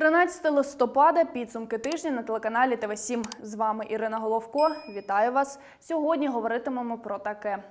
13 листопада підсумки тижня на телеканалі ТВ 7 З вами Ірина Головко. Вітаю вас. Сьогодні говоритимемо про таке.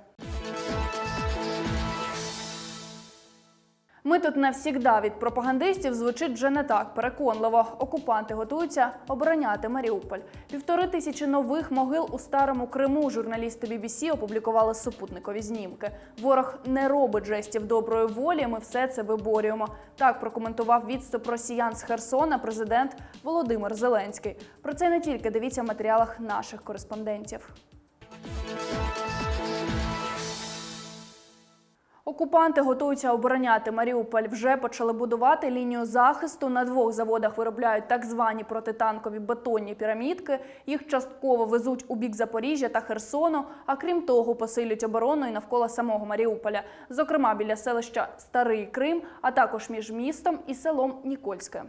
Ми тут навсігда від пропагандистів звучить вже не так переконливо. Окупанти готуються обороняти Маріуполь. Півтори тисячі нових могил у старому Криму. Журналісти BBC опублікували супутникові знімки. Ворог не робить жестів доброї волі. Ми все це виборюємо. Так прокоментував відступ росіян з Херсона президент Володимир Зеленський. Про це не тільки дивіться в матеріалах наших кореспондентів. Окупанти готуються обороняти Маріуполь. Вже почали будувати лінію захисту. На двох заводах виробляють так звані протитанкові бетонні пірамідки. Їх частково везуть у бік Запоріжжя та Херсону. А крім того, посилюють оборону і навколо самого Маріуполя, зокрема біля селища Старий Крим, а також між містом і селом Нікольське.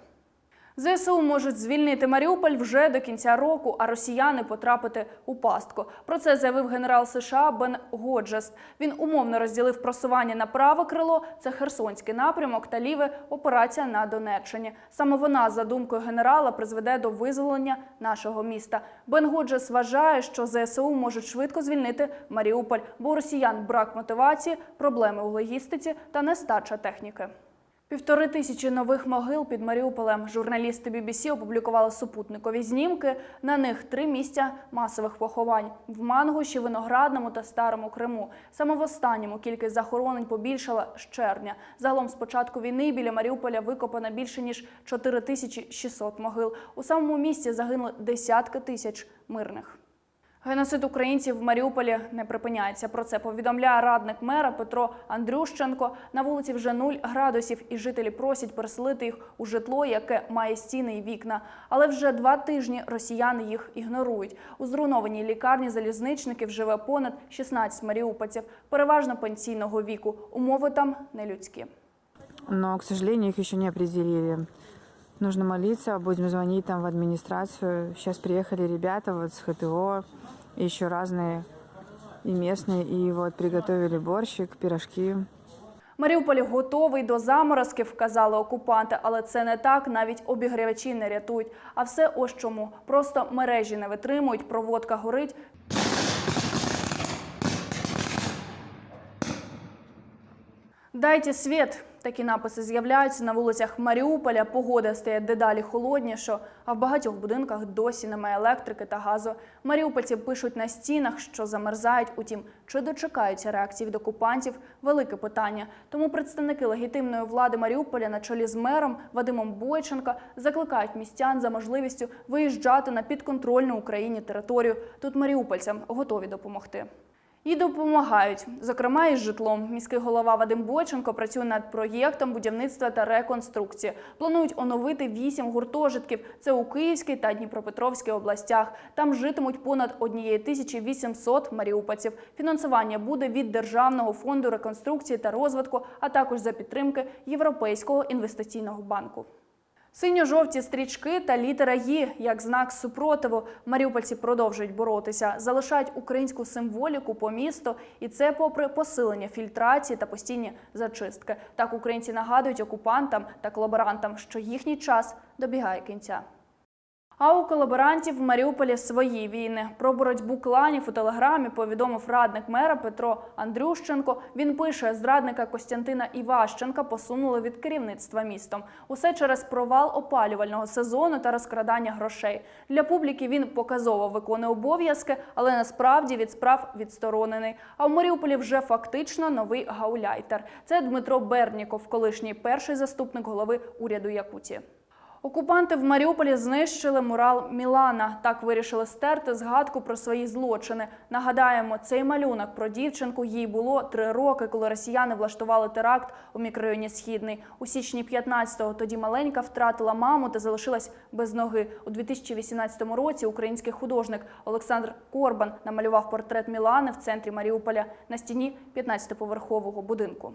ЗСУ можуть звільнити Маріуполь вже до кінця року, а росіяни потрапити у пастку. Про це заявив генерал США Бен Годжес. Він умовно розділив просування на праве крило це Херсонський напрямок та ліве операція на Донеччині. Саме вона, за думкою генерала, призведе до визволення нашого міста. Бен Годжес вважає, що ЗСУ можуть швидко звільнити Маріуполь, бо у росіян брак мотивації, проблеми у логістиці та нестача техніки. Півтори тисячі нових могил під Маріуполем. Журналісти BBC опублікували супутникові знімки. На них три місця масових поховань в Мангуші, Виноградному та Старому Криму. Саме в останньому кількість захоронень побільшала з червня. Загалом з початку війни біля Маріуполя викопано більше ніж 4600 могил. У самому місті загинули десятки тисяч мирних. Геноцид українців в Маріуполі не припиняється. Про це повідомляє радник мера Петро Андрющенко. На вулиці вже 0 градусів, і жителі просять переселити їх у житло, яке має стіни і вікна. Але вже два тижні росіяни їх ігнорують. У зруйнованій лікарні залізничників живе понад 16 маріупольців, переважно пенсійного віку. Умови там нелюдські. но, к сожалению, их еще не определили. Нужно молиться, будем звонить там в администрацию. Сейчас приехали ребята вот с ХТО, и еще разные и местные, и вот приготовили борщик, пирожки. Маріуполь готовий до заморозків, казали окупанти, але це не так. Навіть обігрівачі не рятують. А все ось чому. Просто мережі не витримують, проводка горить. Дайте світ. Такі написи з'являються на вулицях Маріуполя. Погода стає дедалі холодніше, а в багатьох будинках досі немає електрики та газу. Маріупольці пишуть на стінах, що замерзають. Утім, чи дочекаються реакції від окупантів велике питання. Тому представники легітимної влади Маріуполя на чолі з мером Вадимом Бойченка закликають містян за можливістю виїжджати на підконтрольну Україні територію. Тут маріупольцям готові допомогти. І допомагають, зокрема із житлом. Міський голова Вадим Бойченко працює над проєктом будівництва та реконструкції. Планують оновити вісім гуртожитків. Це у Київській та Дніпропетровській областях. Там житимуть понад однієї тисячі 800 маріупольців. Фінансування буде від Державного фонду реконструкції та розвитку, а також за підтримки Європейського інвестиційного банку. Синьо-жовті стрічки та літера «Ї» як знак супротиву. Маріупольці продовжують боротися, залишають українську символіку по місту, і це попри посилення фільтрації та постійні зачистки. Так українці нагадують окупантам та колаборантам, що їхній час добігає кінця. А у колаборантів в Маріуполі свої війни. Про боротьбу кланів у телеграмі повідомив радник мера Петро Андрющенко. Він пише, зрадника Костянтина Іващенка посунули від керівництва містом. Усе через провал опалювального сезону та розкрадання грошей. Для публіки він показово виконує обов'язки, але насправді від справ відсторонений. А в Маріуполі вже фактично новий гауляйтер. Це Дмитро Берніков, колишній перший заступник голови уряду Якутії. Окупанти в Маріуполі знищили мурал Мілана. Так вирішили стерти згадку про свої злочини. Нагадаємо, цей малюнок про дівчинку їй було три роки, коли росіяни влаштували теракт у мікрорайоні Східний. У січні 15-го тоді маленька втратила маму та залишилась без ноги. У 2018 році український художник Олександр Корбан намалював портрет Мілани в центрі Маріуполя на стіні 15-поверхового будинку.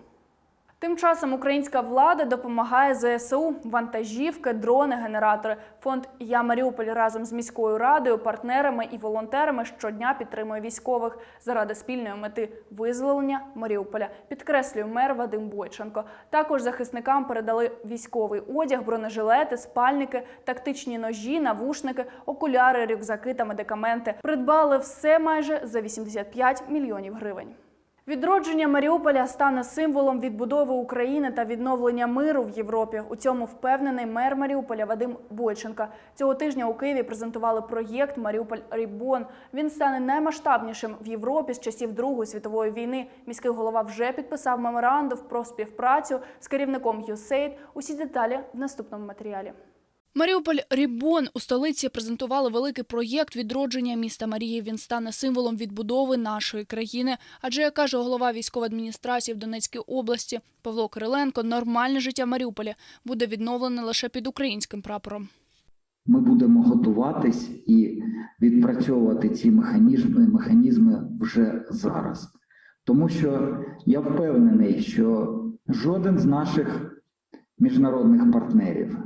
Тим часом українська влада допомагає ЗСУ вантажівки, дрони, генератори. Фонд Я Маріуполь разом з міською радою, партнерами і волонтерами щодня підтримує військових заради спільної мети визволення Маріуполя. Підкреслює мер Вадим Бойченко. Також захисникам передали військовий одяг, бронежилети, спальники, тактичні ножі, навушники, окуляри, рюкзаки та медикаменти. Придбали все майже за 85 мільйонів гривень. Відродження Маріуполя стане символом відбудови України та відновлення миру в Європі. У цьому впевнений мер Маріуполя Вадим Бойченка. Цього тижня у Києві презентували проєкт Маріуполь Рібон. Він стане наймасштабнішим в Європі з часів Другої світової війни. Міський голова вже підписав меморандум про співпрацю з керівником USAID. Усі деталі в наступному матеріалі. Маріуполь Рібон у столиці презентували великий проєкт відродження міста Марії. Він стане символом відбудови нашої країни. Адже, як каже голова військової адміністрації в Донецькій області Павло Кириленко, нормальне життя в Маріуполі буде відновлене лише під українським прапором. Ми будемо готуватись і відпрацьовувати ці механізми, механізми вже зараз. Тому що я впевнений, що жоден з наших міжнародних партнерів,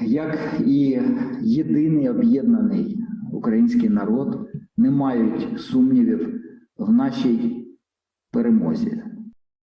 як і єдиний об'єднаний український народ, не мають сумнівів в нашій перемозі.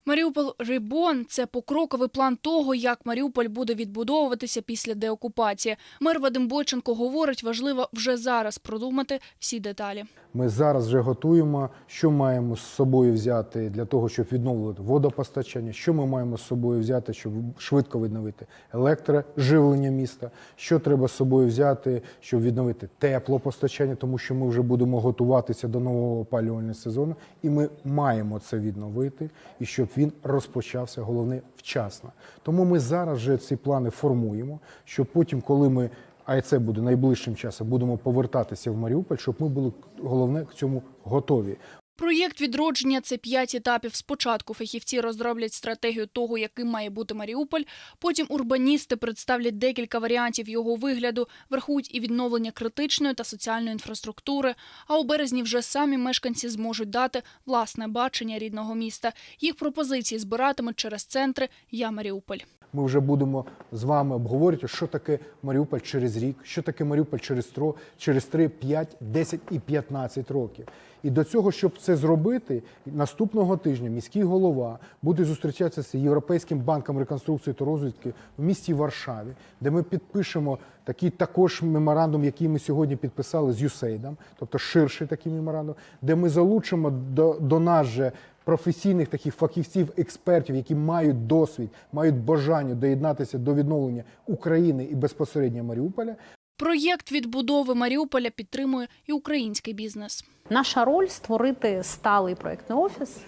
Маріуполь Рібон це покроковий план того, як Маріуполь буде відбудовуватися після деокупації. Мер Вадим Бойченко говорить, важливо вже зараз продумати всі деталі. Ми зараз вже готуємо, що маємо з собою взяти для того, щоб відновити водопостачання, що ми маємо з собою взяти, щоб швидко відновити електроживлення міста, що треба з собою взяти, щоб відновити теплопостачання, тому що ми вже будемо готуватися до нового опалювального сезону, і ми маємо це відновити, і щоб він розпочався, головне, вчасно. Тому ми зараз вже ці плани формуємо, щоб потім, коли ми а це буде найближчим часом, будемо повертатися в Маріуполь, щоб ми були головне к цьому готові. Проєкт відродження це п'ять етапів. Спочатку фахівці розроблять стратегію того, яким має бути Маріуполь. Потім урбаністи представлять декілька варіантів його вигляду, врахують і відновлення критичної та соціальної інфраструктури. А у березні вже самі мешканці зможуть дати власне бачення рідного міста. Їх пропозиції збиратимуть через центри Я Маріуполь. Ми вже будемо з вами обговорювати, що таке Маріуполь через рік, що таке Маріуполь через тро, через 3, 5, 10 і 15 років. І до цього, щоб це зробити, наступного тижня міський голова буде зустрічатися з Європейським банком реконструкції та розвитку в місті Варшаві, де ми підпишемо такий також меморандум, який ми сьогодні підписали з USAID, тобто ширший такий меморандум, де ми залучимо до, до нас же професійних таких фахівців, експертів, які мають досвід, мають бажання доєднатися до відновлення України і безпосередньо Маріуполя. Проєкт відбудови Маріуполя підтримує і український бізнес. Наша роль створити сталий проєктний офіс,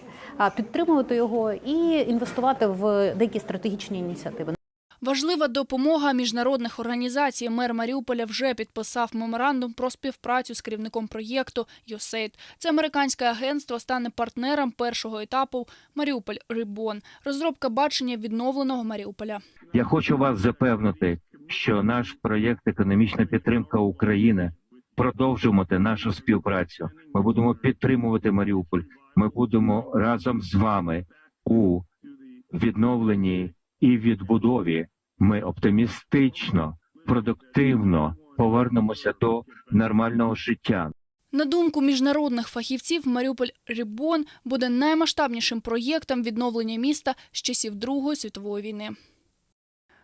підтримувати його і інвестувати в деякі стратегічні ініціативи. Важлива допомога міжнародних організацій. Мер Маріуполя вже підписав меморандум про співпрацю з керівником проєкту USAID. Це американське агентство стане партнером першого етапу Маріуполь Рібон. Розробка бачення відновленого Маріуполя. Я хочу вас запевнити, що наш проєкт економічна підтримка України продовжуємо нашу співпрацю. Ми будемо підтримувати Маріуполь. Ми будемо разом з вами у відновленні і відбудові. Ми оптимістично, продуктивно повернемося до нормального життя. На думку міжнародних фахівців, Маріуполь Рібон буде наймасштабнішим проєктом відновлення міста з часів Другої світової війни.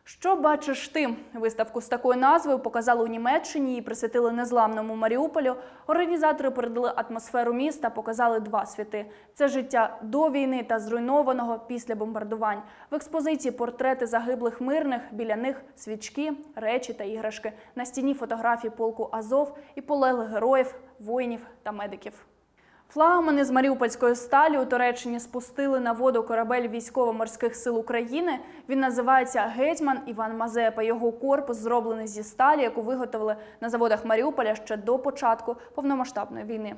Що бачиш ти? Виставку з такою назвою показали у Німеччині. Її присвятили незламному Маріуполю. Організатори передали атмосферу міста, показали два світи: це життя до війни та зруйнованого після бомбардувань. В експозиції портрети загиблих мирних. Біля них свічки, речі та іграшки. На стіні фотографії полку Азов і полеглих героїв, воїнів та медиків. Флагмани з Маріупольської сталі у Туреччині спустили на воду корабель військово-морських сил України. Він називається Гетьман Іван Мазепа. Його корпус зроблений зі сталі, яку виготовили на заводах Маріуполя ще до початку повномасштабної війни.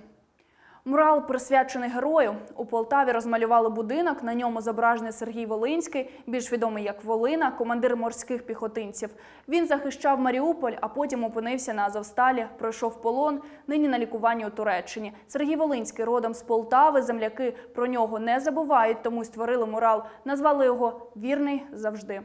Мурал присвячений герою. У Полтаві розмалювали будинок. На ньому зображений Сергій Волинський, більш відомий як Волина, командир морських піхотинців. Він захищав Маріуполь, а потім опинився на Азовсталі, пройшов полон. Нині на лікуванні у Туреччині. Сергій Волинський родом з Полтави. Земляки про нього не забувають, тому й створили мурал. Назвали його Вірний завжди.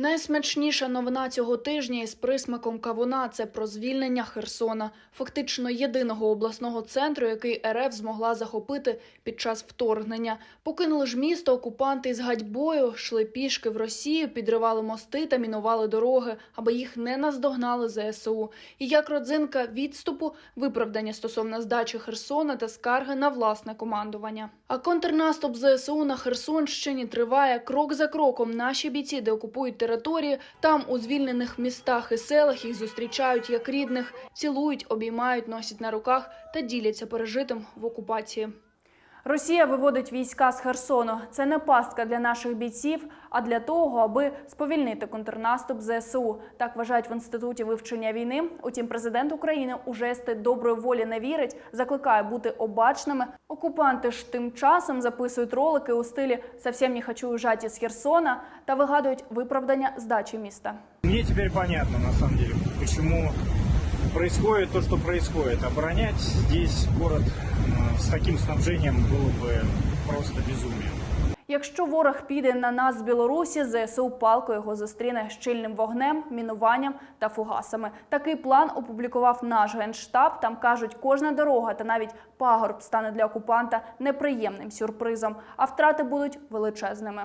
Найсмачніша новина цього тижня із присмаком кавуна це про звільнення Херсона, фактично єдиного обласного центру, який РФ змогла захопити під час вторгнення. Покинули ж місто окупанти із гадьбою, йшли пішки в Росію, підривали мости та мінували дороги, аби їх не наздогнали ЗСУ. І як родзинка відступу, виправдання стосовно здачі Херсона та скарги на власне командування. А контрнаступ ЗСУ на Херсонщині триває крок за кроком. Наші бійці деокупують території. Там, у звільнених містах і селах, їх зустрічають як рідних, цілують, обіймають, носять на руках та діляться пережитим в окупації. Росія виводить війська з Херсону. Це не пастка для наших бійців, а для того, аби сповільнити контрнаступ ЗСУ. Так вважають в інституті вивчення війни. Утім, президент України у жести доброї волі не вірить, закликає бути обачними. Окупанти ж тим часом записують ролики у стилі «Совсем не хочу уїжджати з Херсона» та вигадують виправдання здачі міста. Мне теперь понятно, на самом деле, почему происходит то, что происходит. Оборонять здесь город э, с таким снабжением было бы просто безумием. Якщо ворог піде на нас з Білорусі, ЗСУ палко його зустріне щільним вогнем, мінуванням та фугасами. Такий план опублікував наш генштаб. Там кажуть, кожна дорога та навіть пагорб стане для окупанта неприємним сюрпризом, а втрати будуть величезними.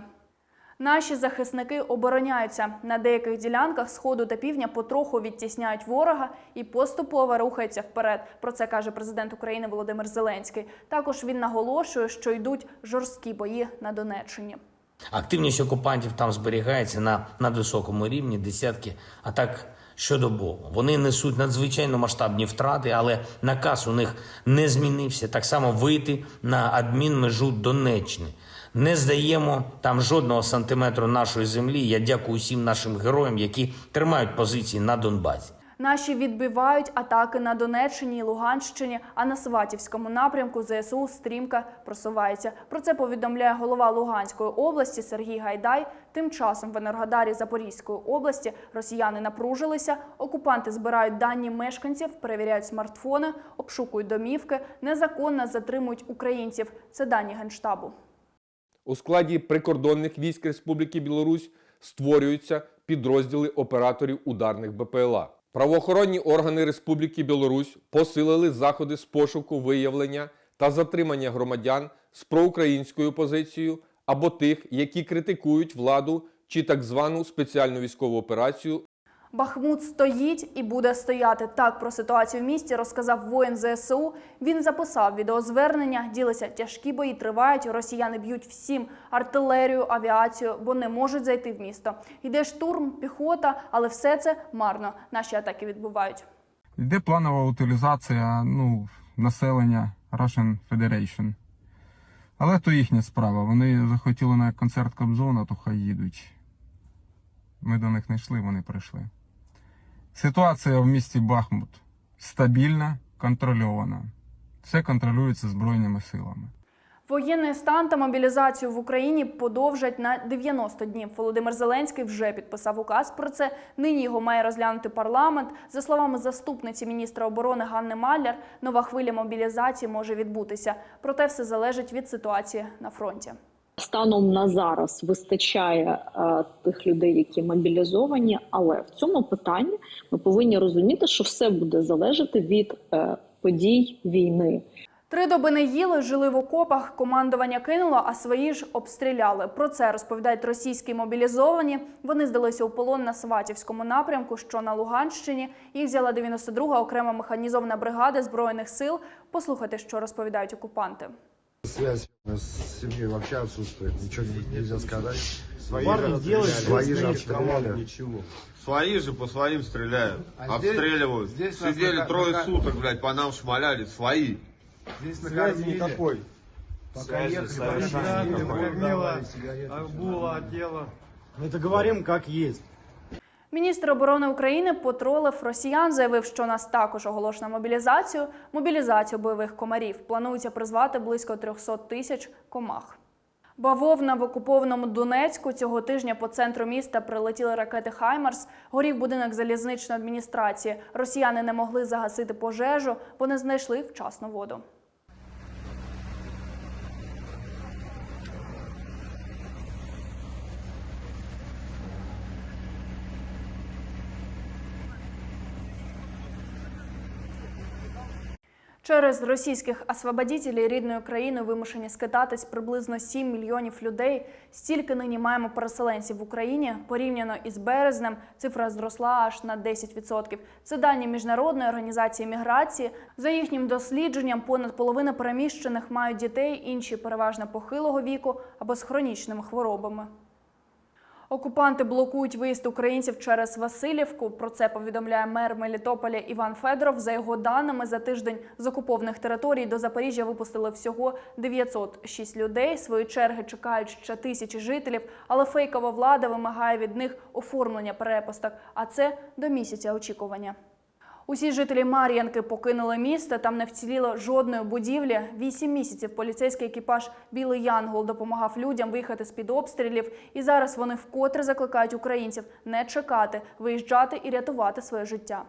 Наші захисники обороняються на деяких ділянках сходу та півдня потроху відтісняють ворога і поступово рухаються вперед. Про це каже президент України Володимир Зеленський. Також він наголошує, що йдуть жорсткі бої на Донеччині. Активність окупантів там зберігається на надвисокому рівні, десятки атак щодобово. Вони несуть надзвичайно масштабні втрати, але наказ у них не змінився. Так само вийти на адмінмежу Донеччини. Не здаємо там жодного сантиметру нашої землі. Я дякую всім нашим героям, які тримають позиції на Донбасі. Наші відбивають атаки на Донеччині і Луганщині, а на Сватівському напрямку ЗСУ стрімко просувається. Про це повідомляє голова Луганської області Сергій Гайдай. Тим часом в Енергодарі Запорізької області росіяни напружилися. Окупанти збирають дані мешканців, перевіряють смартфони, обшукують домівки, незаконно затримують українців. Це дані генштабу. У складі прикордонних військ Республіки Білорусь створюються підрозділи операторів ударних БПЛА. Правоохоронні органи Республіки Білорусь посилили заходи з пошуку виявлення та затримання громадян з проукраїнською позицією або тих, які критикують владу чи так звану спеціальну військову операцію Бахмут стоїть і буде стояти. Так про ситуацію в місті розказав воїн ЗСУ. Він записав відеозвернення. Ділиться тяжкі бої тривають. Росіяни б'ють всім артилерію, авіацію, бо не можуть зайти в місто. Йде штурм, піхота, але все це марно. Наші атаки відбувають. Йде планова утилізація ну, населення Russian Federation. Але то їхня справа. Вони захотіли на концерт Кобзона, то хай їдуть. Ми до них не йшли, вони прийшли. Ситуація в місті Бахмут стабільна, контрольована. Все контролюється Збройними силами. Воєнний стан та мобілізацію в Україні подовжать на 90 днів. Володимир Зеленський вже підписав указ про це. Нині його має розглянути парламент. За словами заступниці міністра оборони Ганни Маляр, нова хвиля мобілізації може відбутися. Проте все залежить від ситуації на фронті. Станом на зараз вистачає е, тих людей, які мобілізовані, але в цьому питанні ми повинні розуміти, що все буде залежати від е, подій війни. Три доби не їли, жили в окопах, командування кинуло, а свої ж обстріляли. Про це розповідають російські мобілізовані. Вони здалися у полон на Сватівському напрямку, що на Луганщині. Їх взяла 92-га окрема механізована бригада збройних сил. Послухайте, що розповідають окупанти. Связь с семьей вообще отсутствует, ничего не- нельзя сказать. Свои Парни, же сделай отстреляли, здесь свои же отстреляли. ничего. Свои же по своим стреляют, А здесь- обстреливают. здесь нас Сидели на- трое на- суток, блядь, по нам шмаляли, свои. Здесь Связи никакой. Пока ехали, совершенно пока никакой. всё. тело. Это говорим как есть. Міністр оборони України потролив росіян, заявив, що нас також оголошена мобілізацію. Мобілізацію бойових комарів планується призвати близько 300 тисяч комах. Бавовна в окупованому Донецьку цього тижня по центру міста прилетіли ракети Хаймарс. Горів будинок залізничної адміністрації. Росіяни не могли загасити пожежу, бо не знайшли вчасно воду. Через російських освободітелів рідної країни вимушені скитатись приблизно 7 мільйонів людей. Стільки нині маємо переселенців в Україні. Порівняно із березнем цифра зросла аж на 10%. Це дані міжнародної організації міграції. За їхнім дослідженням, понад половина переміщених мають дітей, інші переважно похилого віку або з хронічними хворобами. Окупанти блокують виїзд українців через Васильівку. Про це повідомляє мер Мелітополя Іван Федоров. За його даними, за тиждень з окупованих територій до Запоріжжя випустили всього 906 людей. Свої черги чекають ще тисячі жителів, але фейкова влада вимагає від них оформлення перепусток. А це до місяця очікування. Усі жителі Мар'янки покинули місто. Там не вціліло жодної будівлі. Вісім місяців поліцейський екіпаж Білий Янгол допомагав людям виїхати з під обстрілів. І зараз вони вкотре закликають українців не чекати, виїжджати і рятувати своє життя.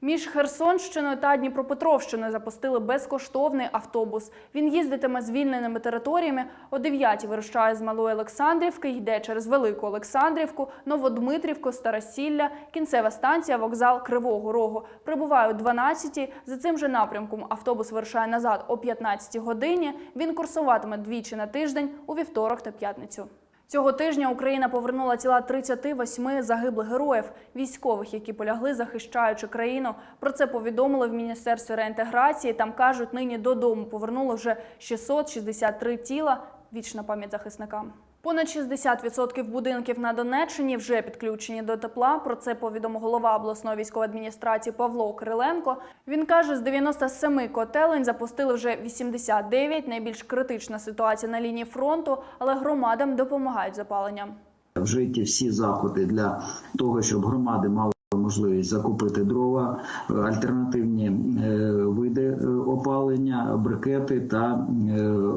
Між Херсонщиною та Дніпропетровщиною запустили безкоштовний автобус. Він їздитиме звільненими територіями. О 9 вирушає з Малої Олександрівки, йде через Велику Олександрівку, Новодмитрівку, Старосілля, кінцева станція, вокзал Кривого Рогу. Прибуває о 12 За цим же напрямком автобус вирушає назад о 15 годині. Він курсуватиме двічі на тиждень у вівторок та п'ятницю. Цього тижня Україна повернула тіла 38 загиблих героїв, військових, які полягли, захищаючи країну. Про це повідомили в міністерстві реінтеграції. Там кажуть, нині додому повернули вже 663 тіла. Вічна пам'ять захисникам. Понад 60% будинків на Донеччині вже підключені до тепла. Про це повідомив голова обласної військової адміністрації Павло Кириленко. Він каже, з 97 котелень запустили вже 89. Найбільш критична ситуація на лінії фронту, але громадам допомагають запаленням. Вжиті всі заходи для того, щоб громади мали можливість закупити дрова, е, альтернативні е, види е, опалення, брикети та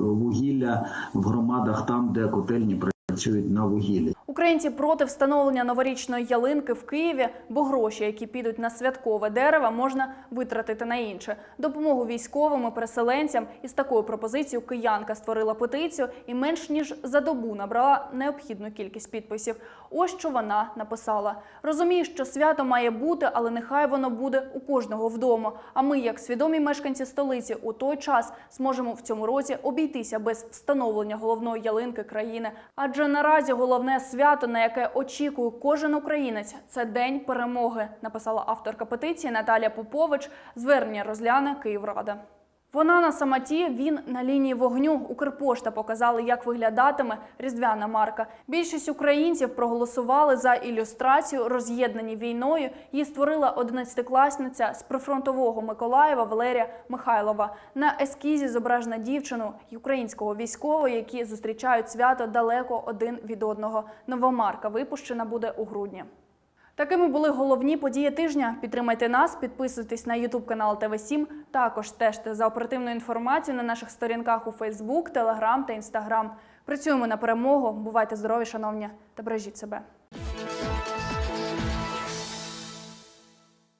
вугілля в громадах там, де котельні працюють на вугіллі. Українці проти встановлення новорічної ялинки в Києві, бо гроші, які підуть на святкове дерево, можна витратити на інше. Допомогу військовим і переселенцям із такою пропозицією киянка створила петицію і менш ніж за добу набрала необхідну кількість підписів. Ось що вона написала: розумію, що свято має бути, але нехай воно буде у кожного вдома. А ми, як свідомі мешканці столиці, у той час зможемо в цьому році обійтися без встановлення головної ялинки країни. Адже наразі головне свято, на яке очікує кожен українець, це день перемоги. Написала авторка петиції Наталія Попович. Звернення розгляне Київрада. Вона на самоті, він на лінії вогню. Укрпошта показали, як виглядатиме різдвяна марка. Більшість українців проголосували за ілюстрацію, роз'єднані війною. Її створила 11-класниця з прифронтового Миколаєва Валерія Михайлова. На ескізі зображена дівчину й українського військового, які зустрічають свято далеко один від одного. Нова марка випущена буде у грудні. Такими були головні події тижня. Підтримайте нас, підписуйтесь на YouTube канал ТВ 7 Також стежте за оперативною інформацією на наших сторінках у Facebook, Telegram та Instagram. Працюємо на перемогу. Бувайте здорові, шановні, та бережіть себе.